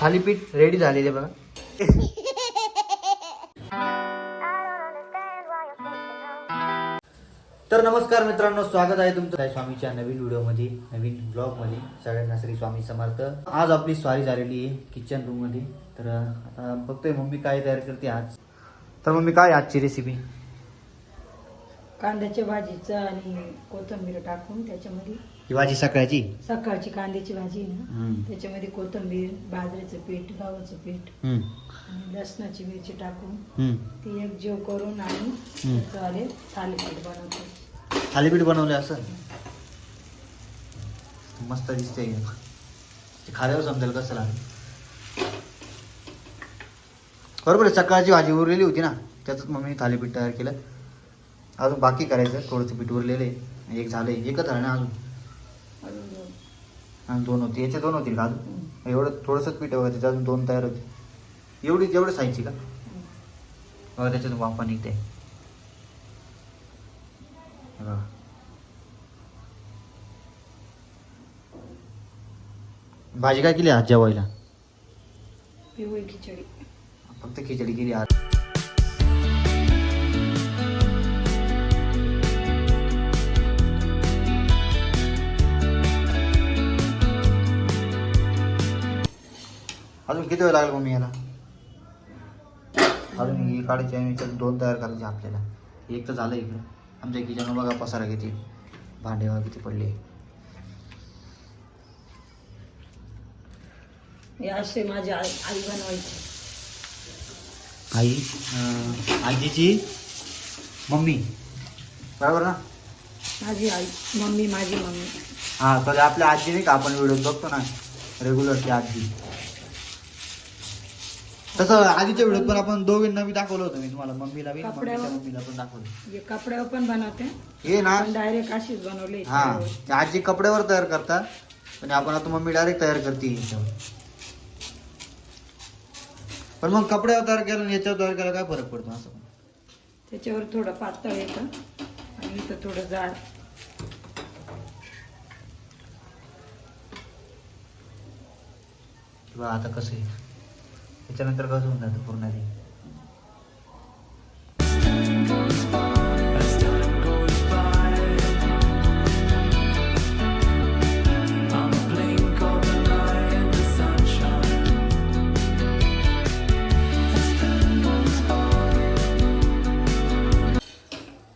Thalipeeth ready झालेले बघा. तर नमस्कार मित्रांनो स्वागत आहे तुमचं स्वामीच्या नवीन व्हिडिओमध्ये नवीन ब्लॉगमध्ये सगळ्यांना श्री स्वामी समर्थ. आज आपली स्वारी झालेली आहे किचन रूममध्ये तर आता बघतोय मम्मी काय तयार करते आज. तर मम्मी काय आजची रेसिपी कांद्याच्या भाजीचं आणि कोथिंबीर टाकून त्याच्यामध्ये ही भाजी सकाळची सकाळची कांद्याची भाजी ना हम्म. त्याच्यामध्ये कोथिंबीर बाजरीचं पीठ गव्हाचं पीठ हम्म. आणि लसणाची मिरची टाकून हम्म. ती एक जीव करून आणि हम्म. त्याचं आले थालीपीठ बनवतो थालीपीठ बनवले असं मस्त दिसते ते खाल्यावर समजेल कसं लागेल बरोबर आहे सकाळची भाजी उरलेली होती ना त्यातच मग मी थालीपीठ तयार केलं अजून बाकी करायचं थोडंसं पीठ उरलेलं एक झालं एकच झालं ना अजून. आणि दोन होते याचे दोन होतील का अजून. एवढं थोडंसंच पीठ वगैरे त्याचे अजून दोन तयार होते एवढी एवढं सायची का. बघा त्याच्यातून वाफा निघते बघा. भाजी काय केली आज जेवायला पिवळी खिचडी फक्त खिचडी केली आज किती वेळ लागेल मम्मी याला अजून ही काढायची आणि याच्यात दोन तयार करायचे आपल्याला. एक तर झालं इकडं. आमच्या किचन बघा पसारा किती भांडे वगैरे किती पडले. असे माझी आई आई बनवायची. आई? आजीची? मम्मी? बरोबर ना? माझी आई. मम्मी माझी मम्मी. हा तर आपल्या आजी नाही का? आपण व्हिडिओ बघतो ना रेग्युलर ती आजी. तसं आधीच्या व्हिडिओत पण आपण दोघींना बी दाखवलं होतं मी तुम्हाला. मम्मीला बी कपड्यावर? मम्मीच्या मम्मीला पण दाखवलं. हे कपड्यावर पण बनवते. हे ना. पण डायरेक्ट अशीच बनवले हा ते आजी कपड्यावर तयार करतात पण आपण आता मम्मी डायरेक्ट तयार करते याच्यावर पण मग कपड्यावर तयार केलं आणि याच्यावर तयार केला काय फरक पडतो असं? त्याच्यावर थोडं पातळ येतं आणि इथं थोडं जाड. किंवा आता कसं आहे. त्याच्यानंतर कसं होऊन जातं पूर्ण ते?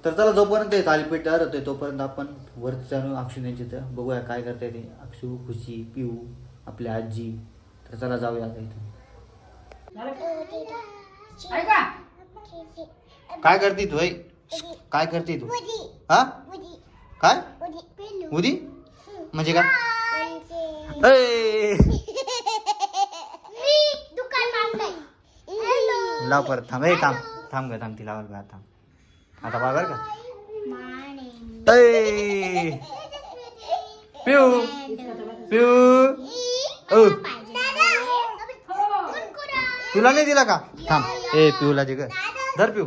तर चला जोपर्यंत थालीपीठ तयार होतोय तोपर्यंत आपण वरती जाणून अक्षू त्यांची तर बघूया काय करता येते अक्षू खुशी पिऊ आपली आजी. तर चला जाऊया आता इथून. काय करते तू काय करते तू? हा? काय? उदी. म्हणजे काय! लाव परत थांब ए थांब. थांब ग थांब ती लावाल थांब. आता बघ का? ऐ! पिऊ. पिऊ. ओ. तुला नाही दिला का? थांब. ए पिऊला ग. धर पिऊ!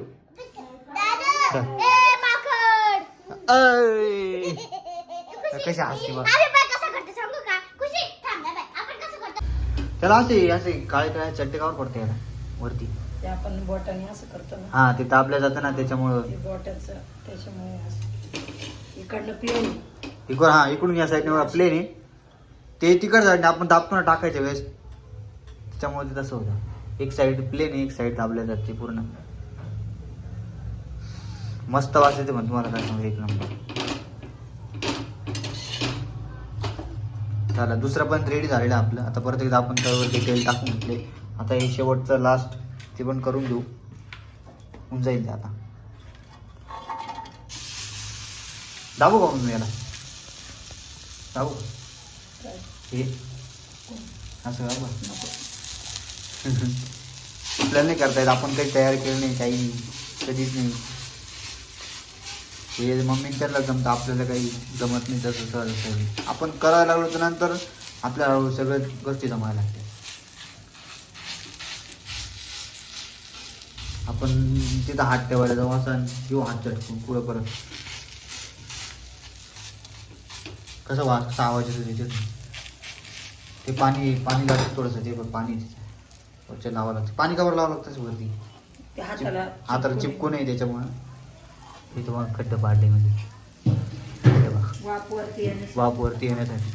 कशी हसते बघ. त्याला असे असे काळे काळे चट्टे कावर पडते याला वरती. ते आपण बोटाने असं करतो ना. हा ते दाबल्या जातं ना त्याच्यामुळं. ते बोटाचं त्याच्यामुळे असं. इकडनं पिऊन. इकडून हा इकडून या साईडने प्लेन आहे. ते तिकड साईडने आपण दाबतो ना टाकायच्या वेळेस. त्याच्यामुळे ते तसं होतं. एक साईड प्लेन आहे एक साईड दाबल्या जाते पूर्ण. मस्त वास येते मग तुम्हाला काय सांगू एक नंबर झाला दुसरं पण रेडी झालेलं आपलं. आता परत एकदा आपण त्यावर डिटेल टाकून घेतले. आता हे शेवटचं लास्ट ते पण करून घेऊ. होऊन जाईल ते आता. दाबू का मग याला? दाबू? हे? असं का? आपल्याला नाही करता येत. आपण काही तयार केलं नाही काही कधीच नाही. हे मम्मी त्यांना जमतं. आपल्याला काही जमत नाही तसं सहज सहज. आपण करायला लागलो तर नंतर आपल्याला हळूहळू सगळ्या गोष्टी जमायला लागते आपण तिथं हात ठेवायला जाऊ असं घेऊ हात चटकून पुढं परत. कसं वास कसा आवाज येतो त्याच्यात ते पाणी पाणी लागतं थोडंसं ते पण पाणी वरच्या लावावं लागतं. पाणी कवर लावावं लागतं वरती. ते हाताला हाताला चिपकू नये त्याच्यामुळं. हे तुम्हाला खड्ड पाडले म्हणजे. हे बघा. वाफ वरती येण्यासाठी.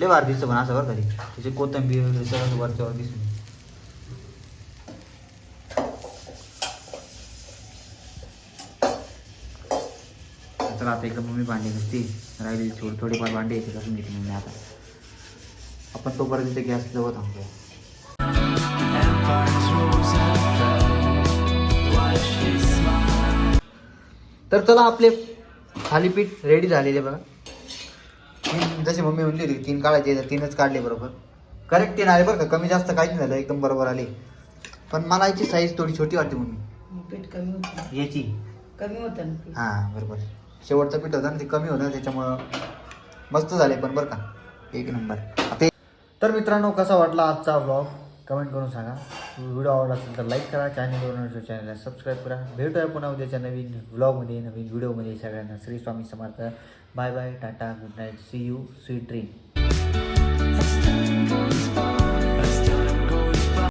लय वार दिसतं पण असं बरं का त्याची कोथंबीर वगैरे सगळं वरच्यावर दिसून तर आता इकडं मम्मी भांडी घासते राहिलेली थोडी थोडीफार भांडी येते घासून घेते मम्मी आता. आपण तोपर्यंत ते गॅस जवळ थांबतो तर चला आपले थालीपीठ रेडी झालेले बघा. तीन जशी मम्मी म्हणली होती तीन काढायचे तर तीनच काढले बरोबर. करेक्ट तीन आले बरं का? कमी जास्त काहीच नाही झालं एकदम बरोबर आले. पण मला याची साईज थोडी छोटी वाटते मम्मी. पीठ कमी होतं. याची. कमी होतं. हां बरोबर. शेवटचं पीठ होतं ना ते कमी होतं त्याच्यामुळं मस्त झाले पण बरं का? एक नंबर. ते तर मित्रांनो कसा वाटला आजचा व्लॉग कमेंट करून सांगा. व्हिडिओ आवडला असेल तर लाईक करा. चॅनलवर चॅनलला सबस्क्राईब करा. भेटूया पुन्हा उद्याच्या नवीन व्लॉगमध्ये नवीन व्हिडिओमध्ये सगळ्यांना Shri Swami Samarth. Bye bye tata good night see you sweet dream